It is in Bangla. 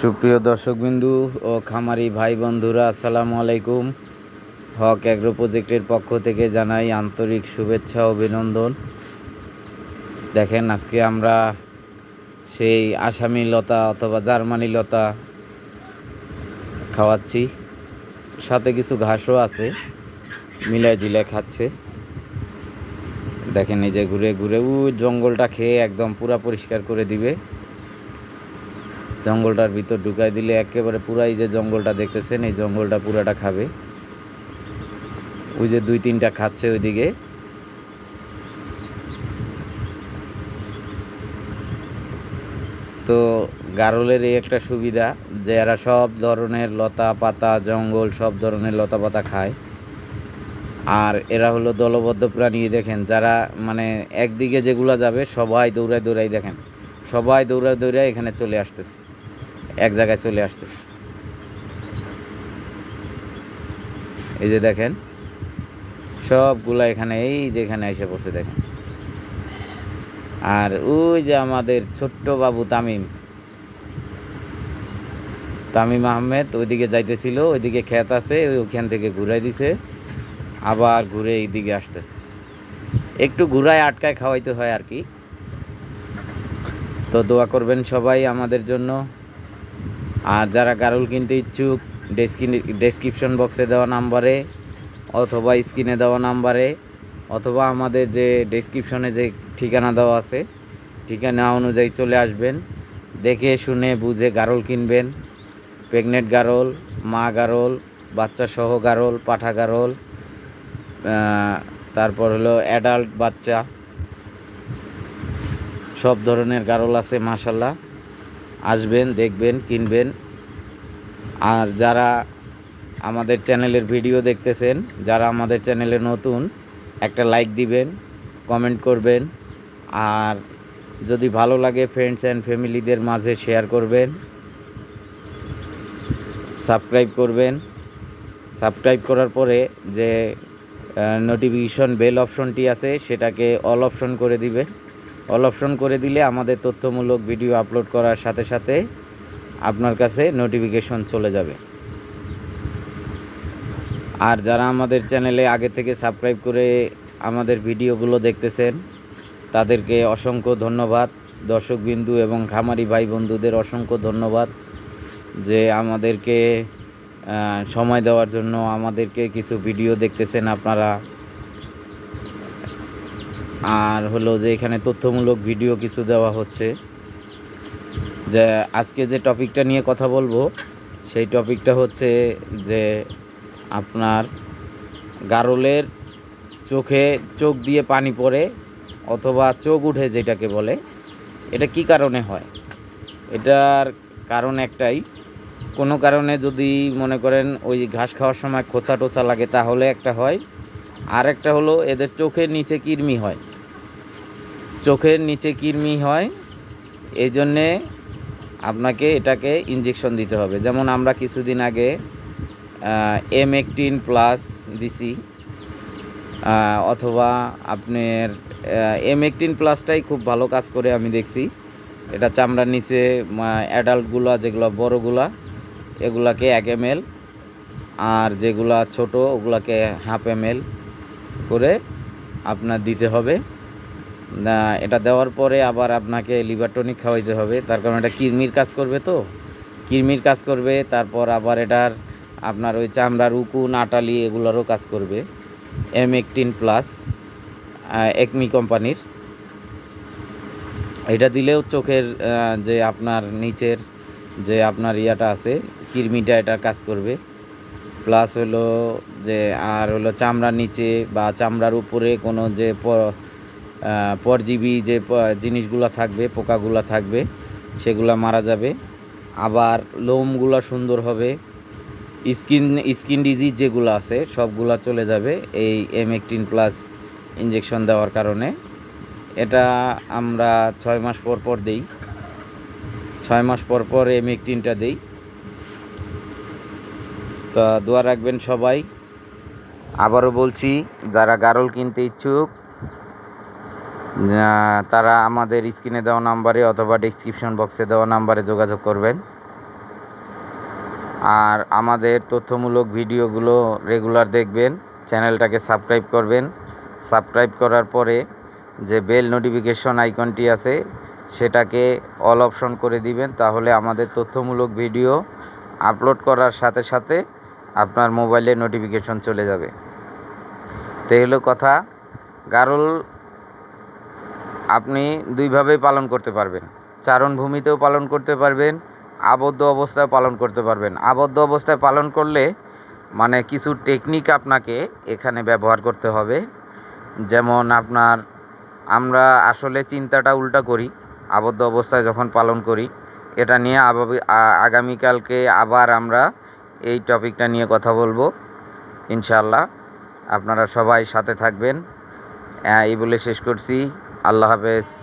সুপ্রিয় দর্শকবিন্দু ও খামারি ভাই বন্ধুরা আসসালামু আলাইকুম। হক অ্যাগ্রো প্রজেক্টের পক্ষ থেকে জানাই আন্তরিক শুভেচ্ছা, অভিনন্দন। দেখেন, আজকে আমরা সেই আসামি লতা অথবা জার্মানি লতা খাওয়াচ্ছি। সাথে কিছু ঘাসও আছে মিলায় জিলায় খাচ্ছে। দেখেন, এই যে ঘুরে ঘুরে ও জঙ্গলটা খেয়ে একদম পুরা পরিষ্কার করে দিবে। জঙ্গলটার ভিতর ঢুকাই দিলে একেবারে পুরাই যে জঙ্গলটা দেখতেছেন, এই জঙ্গলটা পুরাটা খাবে। ওই যে দুই তিনটা খাচ্ছে ওইদিকে। তো গারলের এই একটা সুবিধা যে এরা সব ধরনের লতা পাতা, জঙ্গল, সব ধরনের লতা পাতা খায়। আর এরা হলো দলবদ্ধ প্রাণী, দেখেন যারা মানে একদিকে যেগুলা যাবে সবাই দৌড়ায় দৌড়াই দেখেন। সবাই দৌড়ায় দৌড়ায় এখানে চলে আসতেছে। এক জায়গায় চলে আসতেছে এই যে দেখেন, সবগুলা এখানে, এই যে এখানে এসে পড়ছে দেখেন। আর ওই যে আমাদের ছোট্ট বাবু তামিম তামিম আহমেদ ওইদিকে যাইতেছিল, ওইদিকে ক্ষেত আছে ওইখান থেকে ঘুরাই দিছে, আবার ঘুরে এইদিকে আসতেছে। একটু ঘুরায় আটকায় খাওয়াইতে হয় আর কি। তো দোয়া করবেন সবাই আমাদের জন্য। আর যারা গারুল কিনতে ইচ্ছুক ডেসক্রিপশন বক্সে দেওয়া নাম্বারে, অথবা স্ক্রিনে দেওয়া নাম্বারে, অথবা আমাদের যে ডেসক্রিপশনে যে ঠিকানা দেওয়া আছে, ঠিকানা অনুযায়ী চলে আসবেন। দেখে শুনে বুঝে গারল কিনবেন। প্রেগনেন্ট গারল, মা গারল, বাচ্চা সহ গারল, পাঠা গারল তারপর হলো অ্যাডাল্ট বাচ্চা। সব ধরনের গারল আছে মাশাল্লাহ আসবেন, দেখবেন, কিনবেন। আর যারা আমাদের চ্যানেলের ভিডিও দেখতেছেন, যারা আমাদের চ্যানেলে নতুন, একটা লাইক দিবেন কমেন্ট করবেন। আর যদি ভালো লাগে ফ্রেন্ডস অ্যান্ড ফ্যামিলিদের মাঝে শেয়ার করবেন। সাবস্ক্রাইব করবেন। সাবস্ক্রাইব করার পরে যে নোটিফিকেশন বেল অপশনটি আছে, সেটাকে অল অপশন করে দিবেন। অল অপশন করে দিলে আমাদের তথ্যমূলক ভিডিও আপলোড করার সাথে সাথে আপনার কাছে নোটিফিকেশন চলে যাবে। আর যারা আমাদের চ্যানেলে আগে থেকে সাবস্ক্রাইব করে আমাদের ভিডিওগুলো দেখতেছেন, তাদেরকে অসংখ্য ধন্যবাদ। দর্শকবিন্দু এবং খামারি ভাই বন্ধুদের অসংখ্য ধন্যবাদ যে আমাদেরকে সময় দেওয়ার জন্য আমাদেরকে কিছু ভিডিও দেখতেছেন আপনারা। আর হলো যে এখানে তথ্যমূলক ভিডিও কিছু দেওয়া হচ্ছে। যে আজকে যে টপিকটা নিয়ে কথা বলব, সেই টপিকটা হচ্ছে যে আপনার গারলের চোখে চোখ দিয়ে পানি পড়ে অথবা চোখ উঠে যেটাকে বলে, এটা কি কারণে হয়? এটার কারণ একটাই। কোনো কারণে যদি মনে করেন ওই ঘাস খাওয়ার সময় খোঁচা টোচা লাগে, তাহলে একটা হয়। আর একটা হলো এদের চোখের নিচে কৃমি হয়। চোখের নিচে কৃমি হয় এই জন্যে আপনাকে এটাকে ইঞ্জেকশন দিতে হবে। যেমন আমরা কিছুদিন আগে এম একটিন প্লাস দিছি অথবা আপনার এম একটিন প্লাসটাই খুব ভালো কাজ করে আমি দেখছি। এটা চামড়ার নিচে অ্যাডাল্টগুলা যেগুলো, বড়গুলা, এগুলাকে এক এম এল আর যেগুলা ছোট, ওগুলাকে হাফ এম এল করে আপনার দিতে হবে। এটা দেওয়ার পরে আবার আপনাকে লিভার টনিক খাওয়াইতে হবে। তার কারণ এটা কৃমির কাজ করবে তো। কৃমির কাজ করবে, তারপর আবার এটার আপনার ওই চামড়ার উকুন আটালি এগুলোরও কাজ করবে। এম একটিন প্লাস একমি কোম্পানির এটা দিলেও চোখের যে আপনার নিচের যে আপনার ইয়াটা আছে, কৃমিটা এটা কাজ করবে। প্লাস হলো যে, আর হলো চামড়ার নিচে বা চামড়ার উপরে কোনো যে পরজীবী যে জিনিসগুলো থাকবে, পোকাগুলো থাকবে, সেগুলা মারা যাবে। আবার লোমগুলো সুন্দর হবে। স্কিন স্কিন ডিজিজ যেগুলো আছে, সবগুলো চলে যাবে এই এম একটিন প্লাস ইঞ্জেকশন দেওয়ার কারণে। এটা আমরা ছয় মাস পর পর দিই। ছয় মাস পর পর এম একটিনটা দিই। তা দোয়া রাখবেন সবাই। আবারও বলছি, যারা গারল কিনতে ইচ্ছুক তারা আমাদের স্ক্রিনে দেওয়া নাম্বারে অথবা ডিসক্রিপশন বক্সে দেওয়া নাম্বারে যোগাযোগ করবেন। আর আমাদের তথ্যমূলক ভিডিওগুলো রেগুলার দেখবেন চ্যানেলটাকে সাবস্ক্রাইব করবেন। সাবস্ক্রাইব করার পরে যে বেল নোটিফিকেশন আইকনটি আছে, সেটাকে অল অপশন করে দিবেন। তাহলে আমাদের তথ্যমূলক ভিডিও আপলোড করার সাথে সাথে আপনার মোবাইলে নোটিফিকেশন চলে যাবে। তো এই হলো কথা। গারল আপনি দুইভাবেই পালন করতে পারবেন। চারণভূমিতেও পালন করতে পারবেন, আবদ্ধ অবস্থায় পালন করতে পারবেন। আবদ্ধ অবস্থায় পালন করলে মানে কিছু টেকনিক আপনাকে এখানে ব্যবহার করতে হবে। যেমন আপনার আমরা আসলে চিন্তাটা উল্টা করি, আবদ্ধ অবস্থায় যখন পালন করি, এটা নিয়ে আগামীকালকে আবার আমরা এই টপিকটা নিয়ে কথা বলব। ইনশাল্লাহ আপনারা সবাই সাথে থাকবেন। এই বলে শেষ করছি। আল্লাহ হাফেজ।